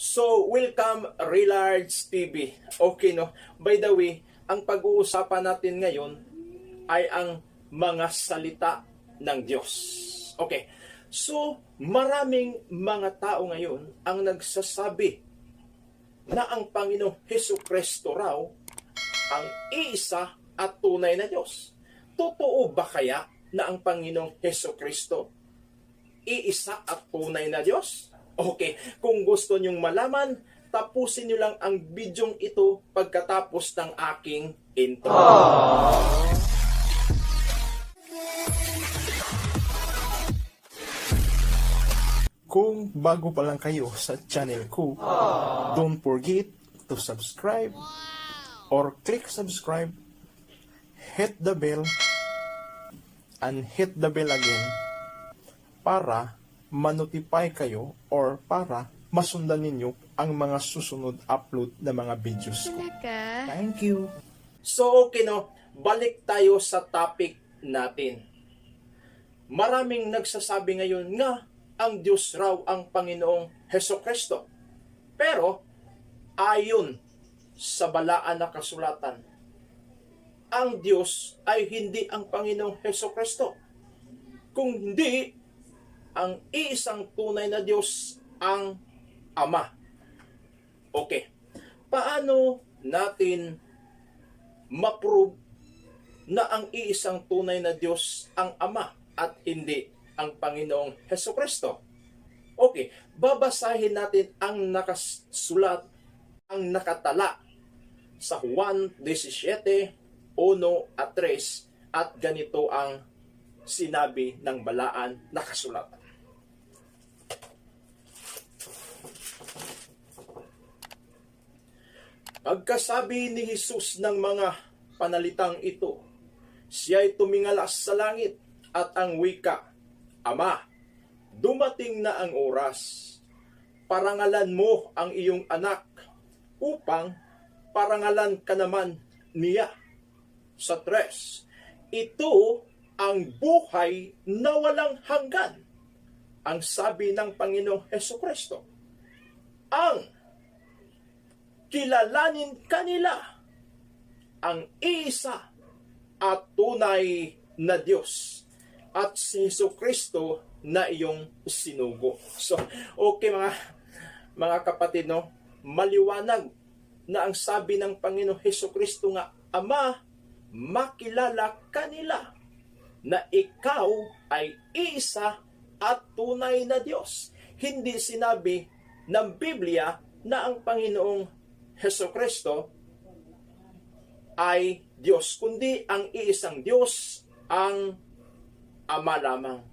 So, welcome Relards TV. Okay, no? By the way, ang pag-uusapan natin ngayon ay ang mga salita ng Diyos. Okay. So, maraming mga tao ngayon ang nagsasabi na ang Panginoong Heso Kristo raw ang iisa at tunay na Diyos. Totoo ba kaya na ang Panginoong Heso Kristo iisa at tunay na Diyos? Okay, kung gusto nyong malaman, tapusin nyo lang ang bidyong ito pagkatapos ng aking intro. Kung bago pa lang kayo sa channel ko, don't forget to subscribe or click subscribe, hit the bell, and hit the bell again para manotify kayo or para masundan ninyo ang mga susunod upload na mga videos ko. Thank you. So, okay no, balik tayo sa topic natin. Maraming nagsasabi ngayon nga ang Diyos raw ang Panginoong Heso Kristo. Pero, ayon sa balaan na kasulatan, ang Diyos ay hindi ang Panginoong Heso Kristo. Kung hindi, ang iisang tunay na Diyos ang Ama. Okay. Paano natin ma-prove na ang iisang tunay na Diyos ang Ama at hindi ang Panginoong Heso Kristo? Okay, babasahin natin ang nakasulat, ang nakatala sa Juan 17, 1 at 3 at ganito ang sinabi ng balaan na Pagkasabi ni Jesus ng mga panalitang ito, siya'y tumingalas sa langit at ang wika, Ama, dumating na ang oras. Parangalan mo ang iyong anak upang parangalan ka naman niya. Sa tres, ito ang buhay na walang hanggan. Ang sabi ng Panginoong Heso Kristo. Ang kilalanin kanila ang isa at tunay na Diyos at si Heso Kristo na iyong sinugo. So, okay mga mga kapatid, no? Maliwanag na ang sabi ng Panginoong Heso Kristo nga, Ama, makilala kanila na ikaw ay isa at tunay na Diyos. Hindi sinabi ng Biblia na ang Panginoong Heso Kristo ay Diyos, kundi ang iisang Diyos ang Ama lamang.